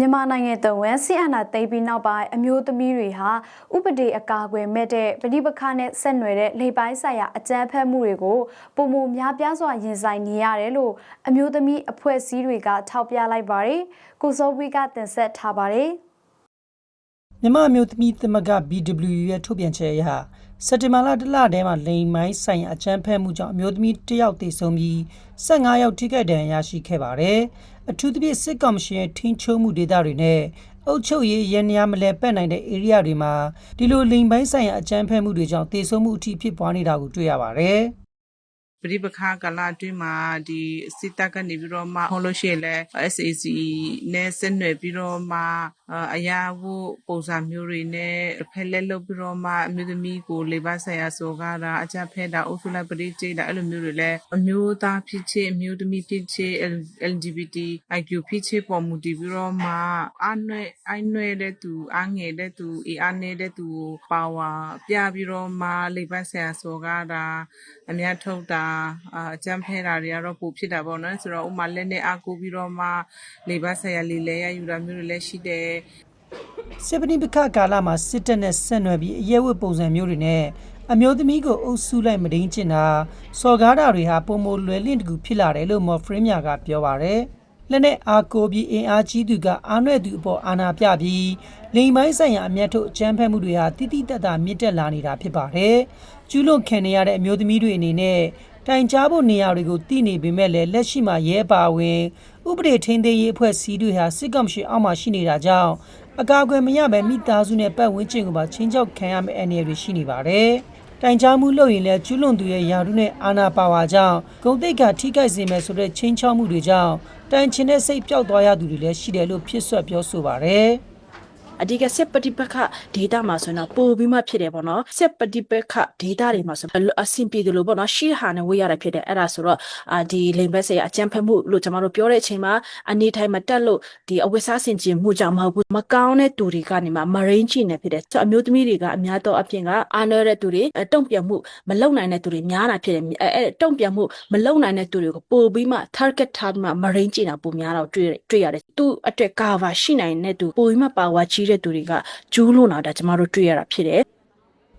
မြန်မာနိုင်ငံတဝန်းဆီအနာသိမ်းပြီးနောက်ပိုင်းအမျိုးသမီးတွေဟာဥပဒေအကာအကွယ်မဲ့တဲ့ပဋိပက္ခနဲ့ဆက်နွယ်တဲ့လေပိုင်းဆိုင်ရာအကြမ်းဖက်မှုတွေကိုပုံမများပြားစွာရင်ဆိုင်နေရတယ်လို့အမျိုးသမီးအဖွဲ့အစည်းတွေကထောက်ပြလိုက်ပါတယ်။ကိုစောဝီကတင်ဆက်ထားပါတယ်မြန်မာအမျိုးသမီးသမဂ္ဂ BW ရဲ့ထုတ်ပြန်ချက်အရစက်တင်ဘာလတလထဲမှာလိန်မိုင်းဆိုင်ရာအကြမ်းဖက်မှုကြောင့်အမျိုးသမီးတစ်ယောက်သေဆုံးပြီး15ယောက်ထိခိုက်ဒဏ်ရာရရှိခဲ့ပါတယ်။ အထူးသဖြင့်စစ်ကောင်မရှင်ရဲ့ထိန်းချုပ်မှုဒေသတွေနဲ့အုပ်ချုပ်ရေးရန်ရာမလဲပတ်နိုင်တဲ့ area တွေမှာဒီလိုလိန်ပိုင်းဆိုင်ရာအကြမ်းဖက်မှုတွေကြောင့်သေဆုံးမှုအထိဖြစ်ပွားနေတာကိုတွေ့ရပါတယ်။ပရိပခါကာလအတွင်းမှာဒီစစ်တပ်ကနေပြီးတော့မှဟောလို့ရှိရင်လည်း SAC နဲ့ဆက်နွယ်ပြီးတော့မှ အရာဝပုံစံမျိုးတွေနဲ့ဖက်လက်လုပ်ပြီးတော့မှအမျိုးသမီးကိုလေပတ်ဆိုင်ရာဆိုကားတာအကြဖက်တာအုပ်စုလိုက်ပရိကျေးတာအဲ့လိုမျိုးတွေလည်းအမျိုးသားဖြစ်ချစ်အမျိုးသမီးဖြစ်ချစ် LGBT IQ ဖြစ်ချစ်ပေါ်မူတည်ပြီးတော့မှအနွဲ့အနွဲ့တဲ့သူအငယ်တဲ့သူအအားနေတဲ့သူပါဝါပြပြီးတော့မှလေပတ်ဆိုင်ရာဆိုကားတာအများထုတ်တာအာအကြမ်းဖဲတာတွေကတော့ပိုဖြစ်တာပေါ့နော်ဆိုတော့ဥမာလက်နဲ့အားကိုပြီးတော့မှလေပတ်ဆိုင်ရာလေလဲရယူတာမျိုးတွေလည်းရှိတယ်စစ်ပဏိပခကာလမှာစစ်တပ်နဲ့ဆက်နွယ်ပြီးအရဲဝတ်ပုံစံမျိုးတွေနဲ့အမျိုးသမီးကိုအုပ်စုလိုက်မဒိန်ကျင်တာစော်ကားတာတွေဟာပုံမလွယ်လင့်တကူဖြစ်လာတယ်လို့မော်ဖရင်းမြာကပြောပါရယ်လက်နဲ့အာကိုပြီးအင်အားကြီးသူကအာနွဲ့သူအပေါ်အာနာပြပြီးလိမ်ပိုင်းဆိုင်ရာအမျက်ထုတ်အကြမ်းဖက်မှုတွေဟာတိတိတတ်တာမြင့်တက်လာနေတာဖြစ်ပါတယ်ကျူးလွန်ခံနေရတဲ့အမျိုးသမီးတွေအနေနဲ့တိုင်ကြားဖို့နေရာတွေကိုတည်နေပေမဲ့လည်းလက်ရှိမှာရဲပါဝင် ဥပဒေထိန်းသိမ်းရေးအဖွဲ့စည်းတွေဟာစစ်ကောင်ရှိအောက်မှာရှိနေတာကြောင့်အကာအကွယ်မရဘဲမိသားစုနဲ့ပတ်ဝန်းကျင်ကိုပါချင်းချောက်ခံရမယ့်အနေအထားရှိနေပါတယ်။တိုင်ကြားမှုလုပ်ရင်လည်းကျူးလွန်သူရဲ့ယာရုနဲ့အာနာပါဝါကြောင့်ဂုံတိတ်ကထိခိုက်စေမယ်ဆိုတဲ့ချင်းချောက်မှုတွေကြောင့်တိုင်ချင်တဲ့စိတ်ပျောက်သွားရသူတွေလည်းရှိတယ်လို့ဖြစ်ဆွတ်ပြောဆိုပါတယ်။ အဓိကစစ်ပฏิပက္ခဒေတာမှာဆိုရင်တော့ပိုပြီးမှဖြစ်တယ်ပေါ့နော်စစ်ပฏิပက္ခဒေတာတွေမှာဆိုအဆင်ပြေတယ်လို့ပေါ့နော်ရှေ့ဟာနဲ့ဝေးရတာဖြစ်တယ်အဲ့ဒါဆိုတော့အာဒီလိမ်ဘက်စေအကြမ်းဖက်မှုလို့ကျွန်တော်တို့ပြောတဲ့အချိန်မှာအနေထိုင်မတက်လို့ဒီအဝတ်စားဆင်ခြင်မှုကြောင့်မဟုတ်ဘူးမကောင်းတဲ့သူတွေကနေမှမရင်းချနေဖြစ်တယ်ဆိုအမျိုးသမီးတွေကအများတော့အပြင်ကအာနရတဲ့သူတွေတုံ့ပြန်မှုမလုံနိုင်တဲ့သူတွေများတာဖြစ်တယ်အဲအဲတုံ့ပြန်မှုမလုံနိုင်တဲ့သူတွေကိုပို့ပြီးမှ target ထားပြီးမှမရင်းချတာပိုများတော့တွေ့တွေ့ရတယ်သူ့အတွက် cover ရှိနိုင်တဲ့သူပိုပြီးမှပါဝါကြီးတဲ့သူတွေကကျူးလွန်လာတာကျမတို့တွေ့ရတာဖြစ်တယ်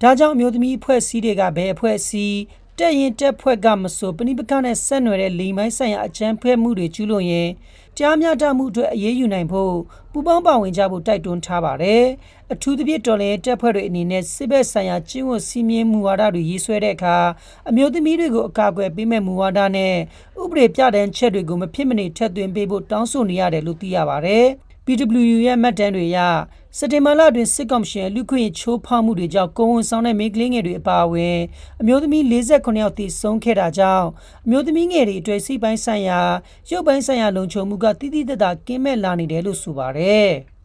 ဒါကြောင့်အမျိုးသမီးအဖွဲ့အစည်းတွေကဘယ်အဖွဲ့အစည်းတက်ရင်တက်ဖွဲ့ကမဆိုပဏိပကနဲ့ဆက်နွယ်တဲ့လိမ်မိုင်းဆိုင်ရာအကြမ်းဖက်မှုတွေကျူးလွန်ရင်ကြားမျှတမှုအတွက်အရေးယူနိုင်ဖို့ပူးပေါင်းပါဝင်ကြဖို့တိုက်တွန်းထားပါတယ်။အထူးသဖြင့်တော်လှန်ရေးတပ်ဖွဲ့တွေအနေနဲ့စစ်ဘက်ဆိုင်ရာကျင့်ဝတ်စည်းမျဉ်းမူဝါဒတွေရေးဆွဲတဲ့အခါအမျိုးသမီးတွေကိုအကာအကွယ်ပေးမဲ့မူဝါဒနဲ့ဥပဒေပြဋ္ဌာန်းချက်တွေကိုမဖြစ်မနေထက်သွင်းပေးဖို့တောင်းဆိုနေရတယ်လို့သိရပါတယ်။ PWU ရဲ့မှတ်တမ်းတွေအရစက်တင်ဘာလအတွင်းစစ်ကောင်ရှင်လူခွင့်ချိုးဖောက်မှုတွေကြောင့်ကိုဝန်ဆောင်တဲ့မိန်းကလေးငယ်တွေအပါအဝင်အမျိုးသမီး48ယောက်တည်ဆုံးခဲ့တာကြောင့်အမျိုးသမီးငယ်တွေအတွက်စိတ်ပိုင်းဆိုင်ရာရုပ်ပိုင်းဆိုင်ရာလုံခြုံမှုကတိတိတတ်တာကင်းမဲ့လာနေတယ်လို့ဆိုပါတယ်။